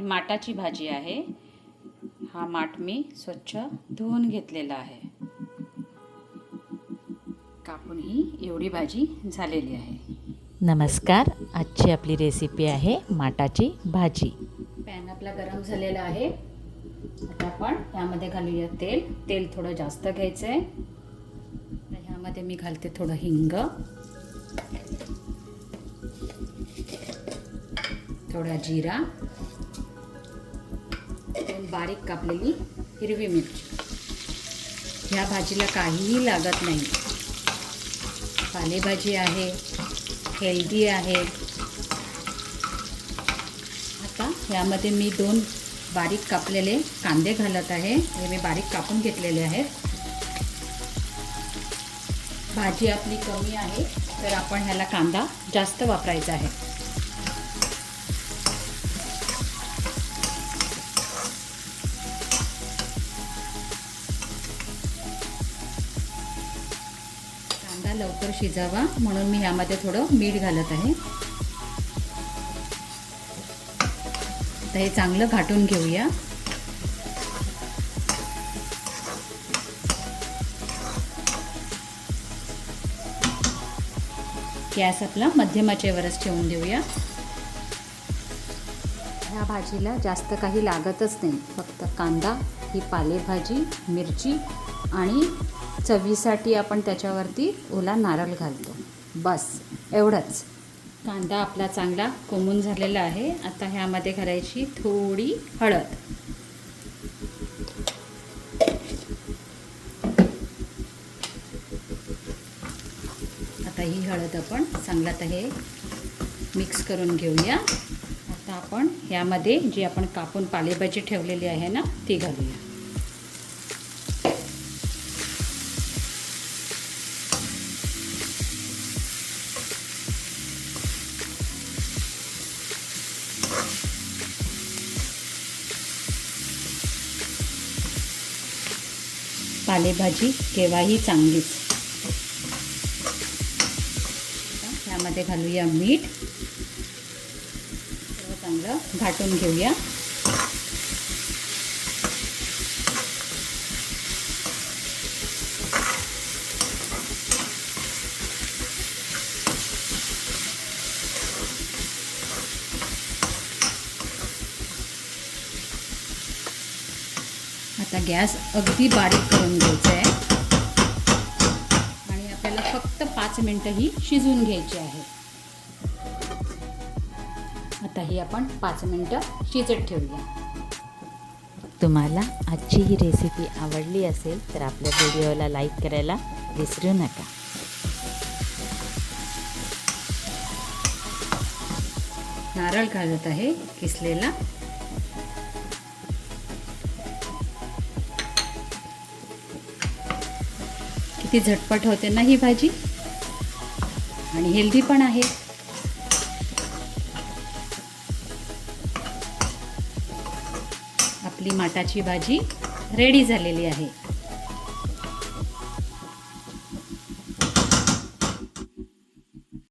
ही माटाची भाजी आहे. हा माठ मी स्वच्छ धुवून घेतलेला आहे. कापून ही एवढी भाजी झालेली आहे. नमस्कार. आजची आपली रेसिपी आहे माटाची भाजी. पॅन आपला गरम झालेला आहे. आता आपण ह्यामध्ये घालूया तेल. तेल थोडं जास्त घ्यायचं आहे ह्यामध्ये मी घालते थोडं हिंग. थोडा जिरा. दोन बारीक कापलेली हिरवी मिरची. ह्या भाजीला काहीही लागत नाही. पालेभाजी आहे हेल्दी आहे. आता यामध्ये मी दोन बारीक कापलेले कांदे घालत आहे. हे मी बारीक कापून घेतलेले आहेत. भाजी आपली कमी आहे तर आपण ह्याला कांदा जास्त वापरायचा आहे. कांदा लवकर शिजावा. म्हणून मी यामध्ये थोडं मीठ घालत आहे. आता हे चांगलं घाटून घेऊया. गॅस आपला मध्यमाचेवरच ठेवून देऊया. ह्या भाजीला जास्त काही लागतच नाही. फक्त कांदा ही पालेभाजी मिरची आणि चवीसाठी आपण त्याच्यावरती ओला नारळ घालतो. बस एवढंच. कांदा आपला चांगला कोमून झालेला आहे. आता ह्यामध्ये घालायची थोडी हळद. आता ही हळद आपण चांगला तर हे मिक्स करून घेऊया. आता आपण ह्यामध्ये जी आपण कापून पालेभाजी ठेवलेली आहे ना ती घालूया. पालेभाजी केव्हाही चांगलीच. त्यामध्ये ह्यामध्ये घालूया मीठ. चांगलं घाटून घेऊया. आता गॅस अगदी बारीक करून घ्यायचा आहे. आणि आपल्याला फक्त पाच मिनटं ही शिजवून घ्यायची आहे. आता ही आपण पाच मिनटं शिजत ठेवूया. तुम्हाला आजची ही रेसिपी आवडली असेल तर आपल्या व्हिडिओला लाईक करायला विसरू नका. नारळ घालत आहे किसलेला किती झटपट होते. ना ही भाजी? आणि हेल्दी पण आहे. आपली माटाची भाजी रेडी झालेली आहे.